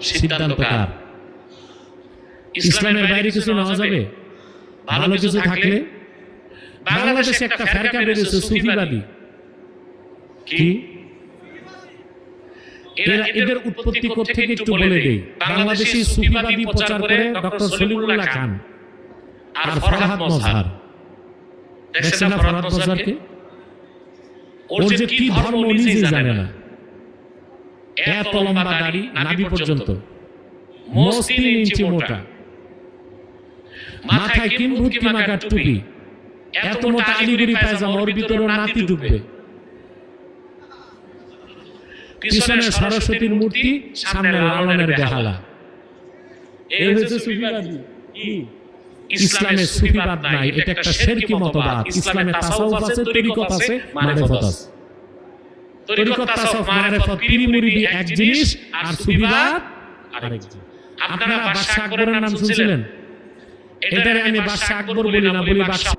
সিদ্ধান্ত কার? ইসলামের বাইরে কিছু নেওয়া যাবে? ভালো কিছু থাকলে? বাংলাদেশে একটা ফেরকা বেরিয়েছে সুফিবাদী। কি? এরা এদের উৎপত্তি থেকে একটু বলে দেই। বাংলাদেশি সুফিবাদী প্রচার করে ডক্টর সলিমুল্লাহ খান। আর ফরহাদ মজহার দেখছেন না ফরহাদ মজহারকে ওর যে কি ধর্ম ও নিজেই জানে না। এত লম্বা দাড়ি নাভি পর্যন্ত। তিন ইঞ্চি মোটা। মাথায় ভুটকি টুপি। এত মোটা আলিগুড়ি পায়জামা ওর ভিতরে নাতি পিছনে সরস্বতীর মূর্তি সামনে লালনের বেহালা। এই হচ্ছে সুফিবাদী। ইসলামে সুফিবাদ নাই। এটা একটা শেরকি মতবাদ। ইসলামে তাসাউফ আছে তরিকত আছে মারিফত আছে তরিকত তাসাউফ মারিফত পীর মুরিদি এক জিনিস আর সুফিবাদ আরেক জিনিস। আপনারা বাদশাহ আকবরের নাম শুনছিলেন? এটারে আমি বাদশাহ আকবর বলি না বলি বাদশাহ